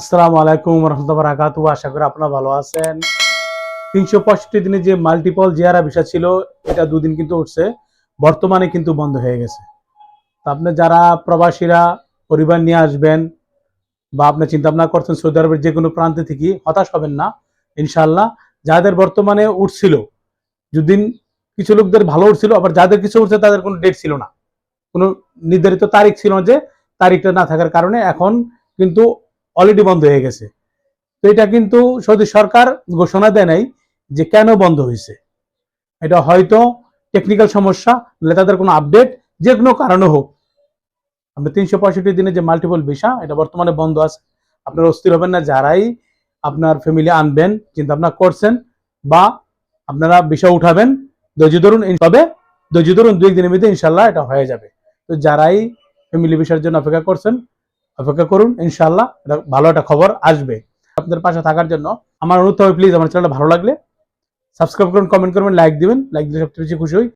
আসসালামু আলাইকুম রহমতুল্লাহ বারাকাতু আশা করি আপনারা ভালো আছেন। তিনশো পঁয়ষট্টি দিনে যে মাল্টিপল জিয়ারা ভিসা ছিল, এটা দুদিন কিন্তু উঠছে। বর্তমানে কিন্তু বন্ধ হয়ে গেছে। তো আপনি যারা প্রবাসীরা পরিবার নিয়ে আসবেন বা আপনি চিন্তা ভাবনা করছেন সৌদি আরবের যে কোনো প্রান্তে থেকে, হতাশ হবেন না ইনশাল্লাহ যাদের বর্তমানে উঠছিল, যদিন কিছু লোকদের ভালো উঠছিল, আবার যাদের কিছু উঠছে তাদের কোনো ডেট ছিল না। কোনো নির্ধারিত তারিখ ছিল না যে তারিখটা না থাকার কারণে এখন কিন্তু অলরেডি বন্ধ হয়ে গেছে। তো এটা কিন্তু সৌদি সরকার ঘোষণা দেয় নাই যে কেন বন্ধ হয়েছে। এটা হয়তো টেকনিক্যাল সমস্যা, নাহলে তাদের কোনো আপডেট যে কোনো কারণে হোক। আমরা তিনশো পঁয়ষট্টি দিনে যে মাল্টিপল ভিসা এটা বর্তমানে বন্ধ আছে। আপনারা অস্থির হবেন না, যারাই আপনার ফ্যামিলি আনবেন, চিন্তা ভাবনা করছেন, বা আপনারা ভিসা উঠাবেন, ধৈর্য ধরুন তবে ধৈর্য ধরুন দুই দিনের মধ্যে ইনশাল্লাহ এটা হয়ে যাবে। তো যারাই ফ্যামিলি ভিসার জন্য অপেক্ষা করছেন অপেক্ষা করুন ইনশাল্লাহ এটা ভালো একটা খবর আসবে। আপনাদের পাশে থাকার জন্য আমার অনুরোধ হবে প্লিজ আমার চ্যানেলটা ভালো লাগলে সাবস্ক্রাইব করুন কমেন্ট করবেন লাইক দিবেন লাইক দিলে সবচেয়ে বেশি খুশি হই।